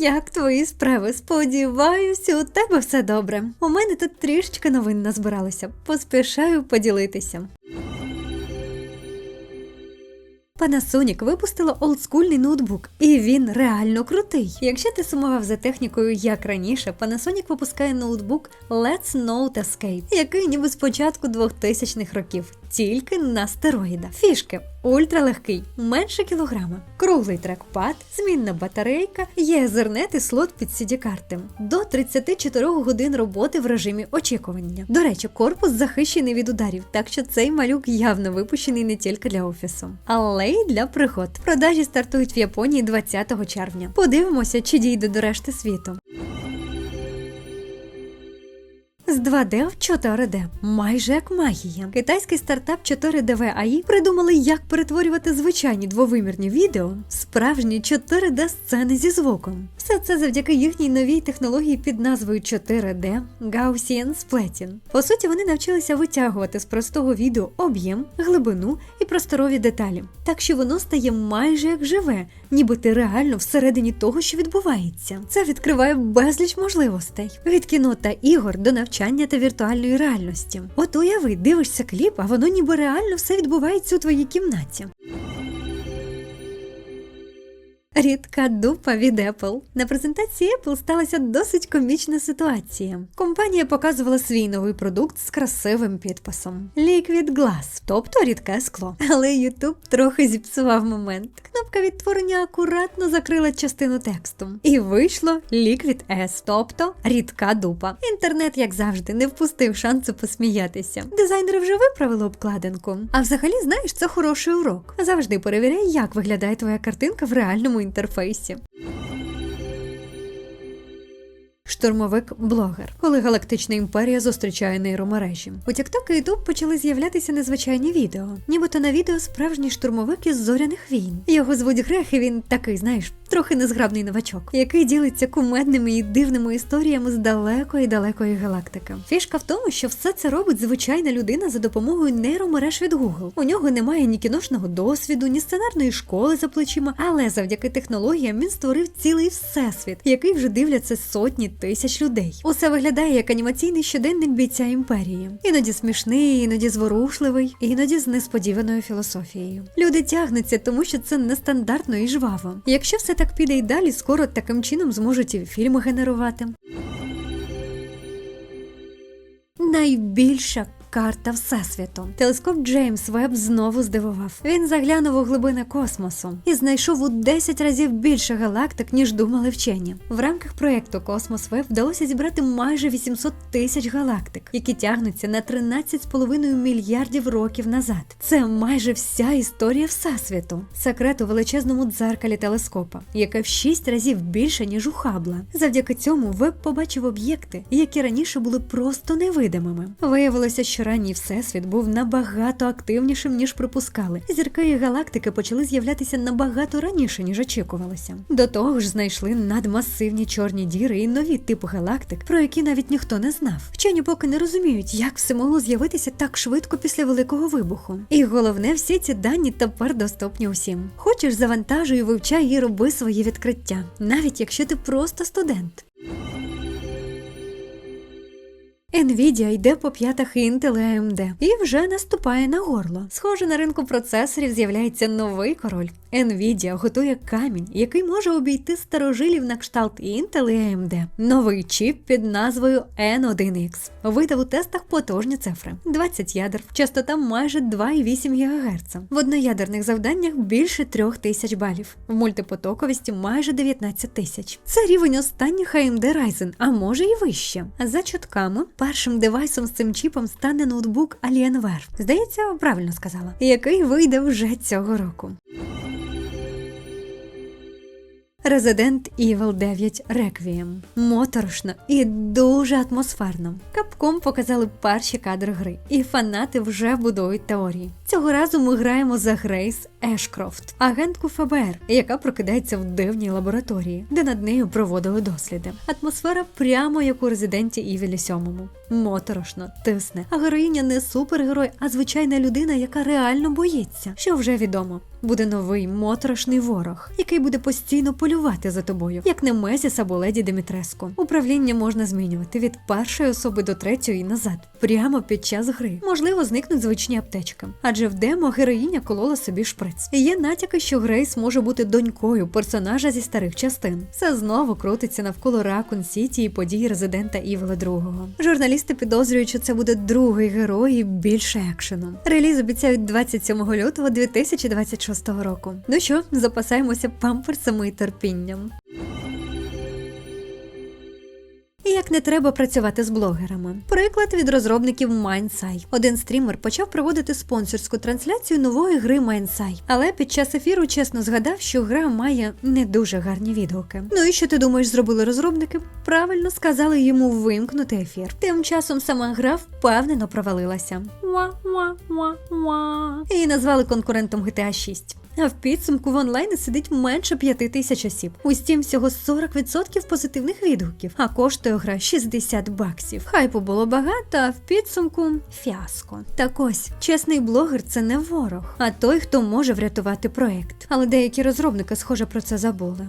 Як твої справи? Сподіваюся, у тебе все добре. У мене тут трішечки новин назбиралося. Поспішаю поділитися. Panasonic випустила олдскульний ноутбук, і він реально крутий. Якщо ти сумував за технікою як раніше, Panasonic випускає ноутбук Let's Note Escape, який ніби з початку 2000-х років, тільки на стероїдах. Фішки ультралегкий, менше кілограма, круглий трекпад, змінна батарейка, є і слот під cd карти до 34 годин роботи в режимі очікування. До речі, корпус захищений від ударів, так що цей малюк явно випущений не тільки для офісу, але й для пригод. Продажі стартують в Японії 20 червня. Подивимося, чи дійде до решти світу. З 2D в 4D, майже як магія. Китайський стартап 4DV AI придумали, як перетворювати звичайні двовимірні відео в справжні 4D сцени зі звуком. Все це завдяки їхній новій технології під назвою 4D Gaussian Splitting. По суті, вони навчилися витягувати з простого відео об'єм, глибину і просторові деталі, так що воно стає майже як живе, ніби ти реально всередині того, що відбувається. Це відкриває безліч можливостей від кіно та ігор до навчання та віртуальної реальності. От уяви, дивишся кліп, а воно ніби реально все відбувається у твоїй кімнаті. Рідка дупа від Apple. На презентації Apple сталася досить комічна ситуація. Компанія показувала свій новий продукт з красивим підписом Liquid Glass, тобто рідке скло. Але YouTube трохи зіпсував момент. Кнопка відтворення акуратно закрила частину тексту. І вийшло Liquid S, тобто рідка дупа. Інтернет, як завжди, не впустив шансу посміятися. Дизайнери вже виправили обкладинку. А взагалі, знаєш, це хороший урок. Завжди перевіряй, як виглядає твоя картинка в реальному інтерфейсі. Штурмовик блогер, коли галактична імперія зустрічає нейромережі. У TikTok і YouTube почали з'являтися незвичайні відео. Нібито на відео справжній штурмовик із зоряних війн. Його звуть Грех, і він такий, знаєш, трохи незграбний новачок, який ділиться кумедними і дивними історіями з далекої далекої галактики. Фішка в тому, що все це робить звичайна людина за допомогою нейромереж від Google. У нього немає ні кіношного досвіду, ні сценарної школи за плечима, але завдяки технологіям він створив цілий всесвіт, який вже дивляться сотні тисяч людей. Усе виглядає як анімаційний щоденник бійця імперії. Іноді смішний, іноді зворушливий, іноді з несподіваною філософією. Люди тягнуться, тому що це нестандартно і жваво. Якщо все так піде й далі, скоро таким чином зможуть і фільми генерувати. Найбільша карта Всесвіту. Телескоп Джеймс Веб знову здивував. Він заглянув у глибини космосу і знайшов у 10 разів більше галактик, ніж думали вчені. В рамках проєкту Космос Веб вдалося зібрати майже 800 тисяч галактик, які тягнуться на 13,5 мільярдів років назад. Це майже вся історія Всесвіту. Секрет у величезному дзеркалі телескопа, яке в 6 разів більше, ніж у Хабла. Завдяки цьому Веб побачив об'єкти, які раніше були просто невидимими. Виявилося, що ранній всесвіт був набагато активнішим, ніж припускали. Зірки і галактики почали з'являтися набагато раніше, ніж очікувалося. До того ж, знайшли надмасивні чорні діри і нові типи галактик, про які навіть ніхто не знав. Вчені поки не розуміють, як все могло з'явитися так швидко після великого вибуху. І головне, всі ці дані тепер доступні усім. Хочеш завантажуй, вивчай і роби свої відкриття, навіть якщо ти просто студент. Nvidia йде по п'ятах Intel і AMD і вже наступає на горло. Схоже, на ринку процесорів з'являється новий король. Nvidia готує камінь, який може обійти старожилів на кшталт Intel і AMD. Новий чіп під назвою N1X. Видав у тестах потужні цифри: 20 ядер, частота майже 2,8 ГГц. В одноядерних завданнях більше 3000 балів, в мультипотоковості майже 19 тисяч. Це рівень останніх AMD Ryzen, а може і вище. За чутками, першим девайсом з цим чіпом стане ноутбук Alienware. Здається, правильно сказала, який вийде вже цього року. Resident Evil 9 Requiem. моторошно і дуже атмосферно. Капком показали перші кадри гри, і фанати вже будують теорії. Цього разу ми граємо за Грейс Ешкрофт, агентку ФБР, яка прокидається в дивній лабораторії, де над нею проводили досліди. Атмосфера прямо як у Резиденті Івілі 7. Моторошно, тисне. А героїня не супергерой, а звичайна людина, яка реально боїться. Що вже відомо. Буде новий моторошний ворог, який буде постійно полювати за тобою, як Немезіс або леді Демітреско. Управління можна змінювати від першої особи до третьої і назад, прямо під час гри. Можливо, зникнуть звичні аптечки, адже в демо героїня колола собі шприц. Є натяки, що Грейс може бути донькою персонажа зі старих частин. Все знову крутиться навколо Ракун Сіті і подій резидента Івела II. Журналісти підозрюють, що це буде другий герой і більше екшену. Реліз обіцяють 27 лютого 2026 року. Ну що, запасаємося памперсами і терпінням. Не треба працювати з блогерами. Приклад від розробників Mindsai. Один стрімер почав проводити спонсорську трансляцію нової гри Mindsai, але під час ефіру чесно згадав, що гра має не дуже гарні відгуки. Ну і що ти думаєш, зробили розробники? Правильно сказали йому вимкнути ефір. Тим часом сама гра впевнено провалилася. Ва-ва-ва-ва. І назвали конкурентом GTA 6. А в підсумку в онлайні сидить менше п'яти тисяч осіб. У Steam всього 40% позитивних відгуків, а коштує гра 60 баксів. Хайпу було багато, а в підсумку фіаско. Так ось, чесний блогер це не ворог, а той, хто може врятувати проект. Але деякі розробники, схоже, про це забули.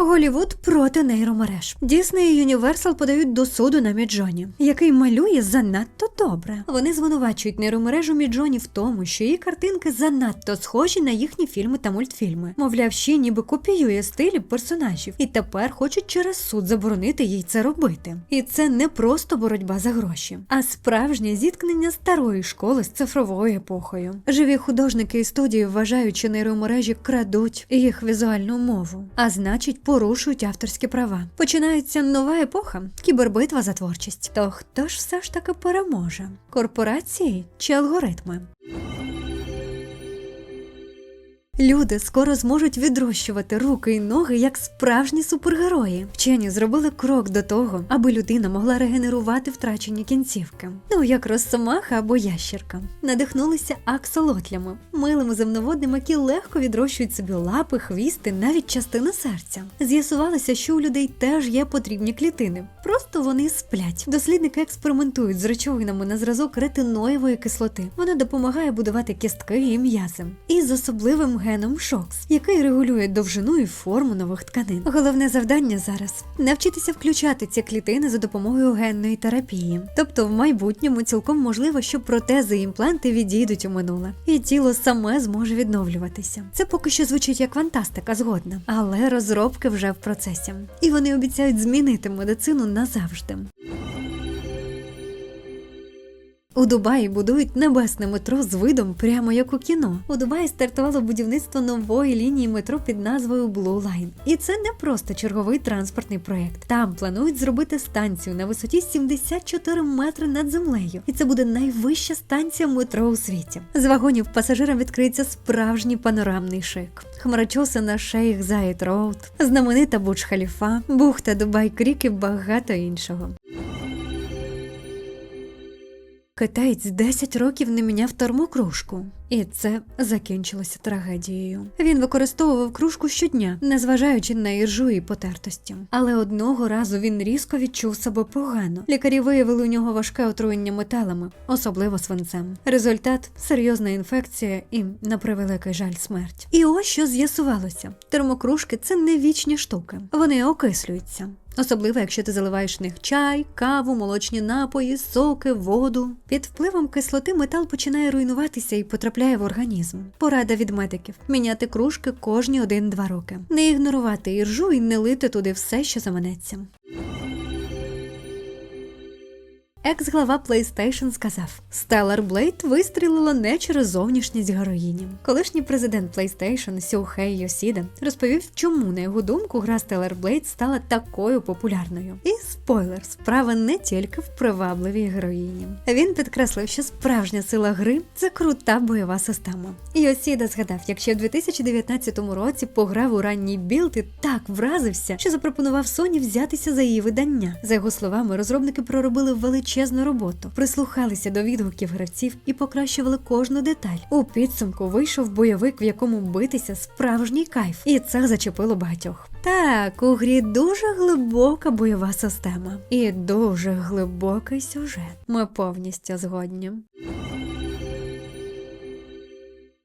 Голівуд проти нейромереж. Дісней і Юніверсал подають до суду на Міджоні, який малює занадто добре. Вони звинувачують нейромережу Міджоні в тому, що її картинки занадто схожі на їхні фільми та мультфільми. Мовляв, ще ніби копіює стилі персонажів, і тепер хочуть через суд заборонити їй це робити. І це не просто боротьба за гроші, а справжнє зіткнення старої школи з цифровою епохою. Живі художники і студії вважають, що нейромережі крадуть їх візуальну мову, а значить порушують авторські права. Починається нова епоха, кібербитва за творчість. То хто ж все ж таки переможе? Корпорації чи алгоритми? Люди скоро зможуть відрощувати руки і ноги як справжні супергерої. Вчені зробили крок до того, аби людина могла регенерувати втрачені кінцівки. Ну як росомаха або ящерка. Надихнулися аксолотлями, милими земноводними, які легко відрощують собі лапи, хвісти, навіть частини серця. З'ясувалося, що у людей теж є потрібні клітини. Просто вони сплять. Дослідники експериментують з речовинами на зразок ретиноєвої кислоти. Вона допомагає будувати кістки і м'язи. І з особливим геном Шокс, який регулює довжину і форму нових тканин. Головне завдання зараз навчитися включати ці клітини за допомогою генної терапії. Тобто, в майбутньому цілком можливо, що протези і імпланти відійдуть у минуле, і тіло саме зможе відновлюватися. Це поки що звучить як фантастика, згодна, але розробки вже в процесі, і вони обіцяють змінити медицину назавжди. У Дубаї будують небесне метро з видом прямо як у кіно. У Дубаї стартувало будівництво нової лінії метро під назвою Blue Line. І це не просто черговий транспортний проєкт. Там планують зробити станцію на висоті 74 метри над землею. І це буде найвища станція метро у світі. З вагонів пасажирам відкриється справжній панорамний шик. Хмарочоси на шейх Заїд Роуд, знаменита Будж Халіфа, бухта Дубай Крік і багато іншого. Китаєць 10 років не міняв термокружку, і це закінчилося трагедією. Він використовував кружку щодня, незважаючи на іржу і потертості. Але одного разу він різко відчув себе погано. Лікарі виявили у нього важке отруєння металами, особливо свинцем. Результат серйозна інфекція і, на превеликий жаль, смерть. І ось що з'ясувалося: термокружки це не вічні штуки, вони окислюються. Особливо, якщо ти заливаєш в них чай, каву, молочні напої, соки, воду. Під впливом кислоти метал починає руйнуватися і потрапляє в організм. Порада від медиків: міняти кружки кожні 1-2 роки, не ігнорувати іржу і не лити туди все, що заманеться. Екс-глава PlayStation сказав: Stellar Blade вистрілила не через зовнішність героїні. Колишній президент PlayStation Сюхей Йосіда розповів, чому на його думку гра Stellar Blade стала такою популярною. І спойлер, справа не тільки в привабливій героїні. Він підкреслив, що справжня сила гри це крута бойова система. Йосіда згадав, якщо в 2019 році пограв у ранній білд і так вразився, що запропонував Sony взятися за її видання. За його словами, розробники проробили величезну величезну роботу, прислухалися до відгуків гравців і покращували кожну деталь. У підсумку вийшов бойовик, в якому битися справжній кайф, і це зачепило багатьох. Так, у грі дуже глибока бойова система і дуже глибокий сюжет. Ми повністю згодні.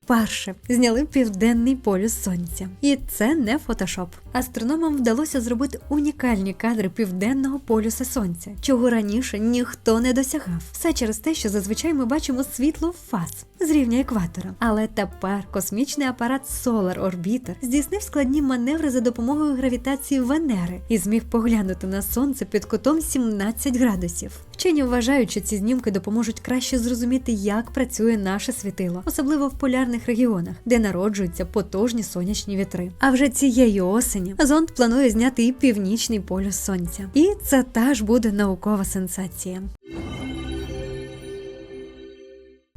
Перше зняли південний полюс сонця, і це не фотошоп. Астрономам вдалося зробити унікальні кадри південного полюса сонця, чого раніше ніхто не досягав. Все через те, що зазвичай ми бачимо світло фаз з рівня екватора. Але тепер космічний апарат Solar Orbiter здійснив складні маневри за допомогою гравітації Венери і зміг поглянути на сонце під кутом 17 градусів. Вчені вважають, що ці знімки допоможуть краще зрозуміти, як працює наше світило, особливо в полярних регіонах, де народжуються потужні сонячні вітри. А вже цієї осені зонд планує зняти і північний полюс сонця. І це теж буде наукова сенсація.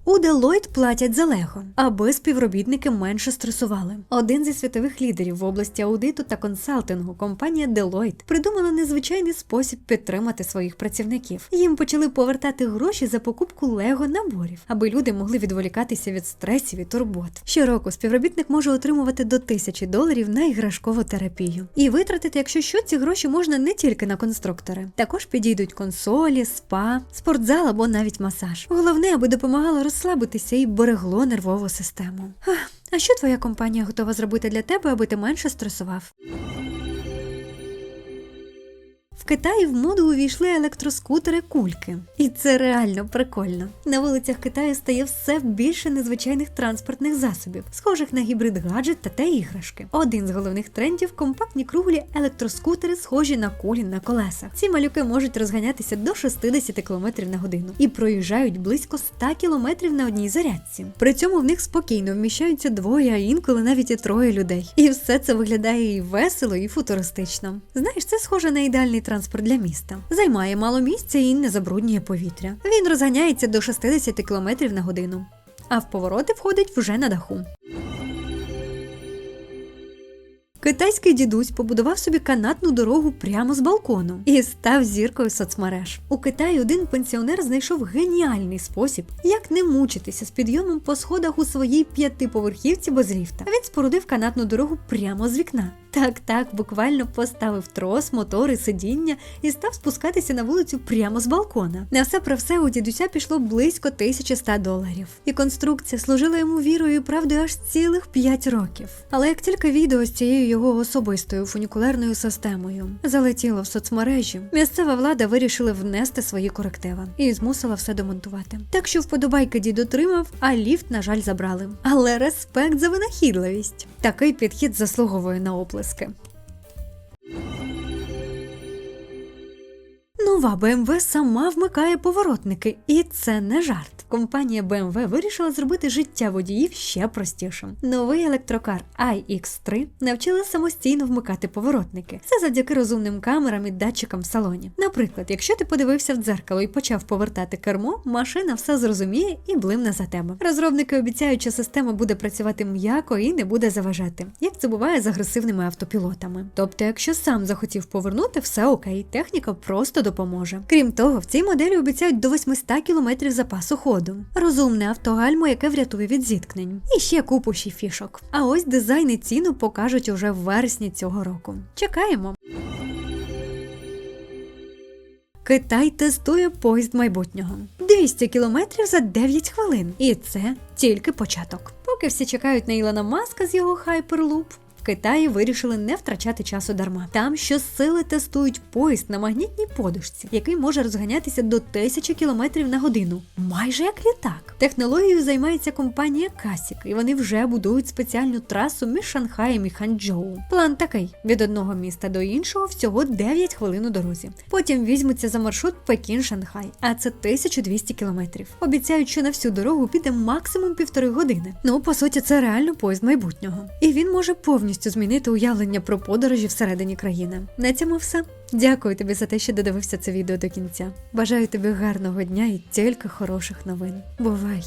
У Deloitte платять за Лего, аби співробітники менше стресували. Один зі світових лідерів в області аудиту та консалтингу, компанія Deloitte, придумала незвичайний спосіб підтримати своїх працівників. Їм почали повертати гроші за покупку Лего наборів, аби люди могли відволікатися від стресів і турбот. Щороку співробітник може отримувати до тисячі доларів на іграшкову терапію. І витратити, якщо що, ці гроші можна не тільки на конструктори. Також підійдуть консолі, спа, спортзал або навіть масаж. Головне, аби допомагало розслабитися і берегло нервову систему. А що твоя компанія готова зробити для тебе, аби ти менше стресував? Китаї в моду увійшли електроскутери кульки, і це реально прикольно. На вулицях Китаю стає все більше незвичайних транспортних засобів, схожих на гібрид гаджета та іграшки. Один з головних трендів компактні круглі електроскутери, схожі на кулі на колесах. Ці малюки можуть розганятися до 60 км на годину і проїжджають близько 100 км на одній зарядці. При цьому в них спокійно вміщаються двоє, а інколи навіть і троє людей. І все це виглядає і весело, і футуристично. Знаєш, це схоже на ідеальний транспорт для міста. Займає мало місця і не забруднює повітря. Він розганяється до 60 км на годину, а в повороти входить вже на даху. Китайський дідусь побудував собі канатну дорогу прямо з балкону і став зіркою соцмереж. У Китаї один пенсіонер знайшов геніальний спосіб, як не мучитися з підйомом по сходах у своїй п'ятиповерхівці без ліфта. Він спорудив канатну дорогу прямо з вікна. Так, так, буквально поставив трос, мотори, сидіння і став спускатися на вулицю прямо з балкона. На все про все у дідуся пішло близько 1100 доларів. І конструкція служила йому вірою і правдою аж цілих 5 років. Але як тільки відео з цією його особистою фунікулерною системою залетіло в соцмережі, місцева влада вирішила внести свої корективи і змусила все демонтувати. Так що вподобайки дід отримав, а ліфт, на жаль, забрали. Але респект за винахідливість. Такий підхід заслуговує на оплески. Нова BMW сама вмикає поворотники, і це не жарт. Компанія BMW вирішила зробити життя водіїв ще простішим. Новий електрокар iX3 навчили самостійно вмикати поворотники. Це завдяки розумним камерам і датчикам в салоні. Наприклад, якщо ти подивився в дзеркало і почав повертати кермо, машина все зрозуміє і блимне за тебе. Розробники обіцяють, що система буде працювати м'яко і не буде заважати, як це буває з агресивними автопілотами. Тобто, якщо сам захотів повернути, все окей, техніка просто допоможе. Крім того, в цій моделі обіцяють до 800 км запасу ходу, розумне автогальмо, яке врятує від зіткнень, і ще купу ще фішок. А ось дизайн і ціну покажуть уже в вересні цього року. Чекаємо. Китай тестує поїзд майбутнього 200 кілометрів за 9 хвилин. І це тільки початок. Поки всі чекають на Ілона Маска з його в Китаї вирішили не втрачати часу дарма. Там щосили тестують поїзд на магнітній подушці, який може розганятися до 1000 км на годину, майже як літак. Технологією займається компанія Касік, і вони вже будують спеціальну трасу між Шанхаєм і Ханчжоу. План такий: від одного міста до іншого всього 9 хвилин у дорозі. Потім візьмуться за маршрут Пекін-Шанхай, а це 1200 кілометрів. Обіцяють, що на всю дорогу піде максимум півтори години. Ну, по суті, це реально поїзд майбутнього. І він може повністю змінити уявлення про подорожі всередині країни. На цьому все. Дякую тобі за те, що додивився це відео до кінця. Бажаю тобі гарного дня і тільки хороших новин. Бувай!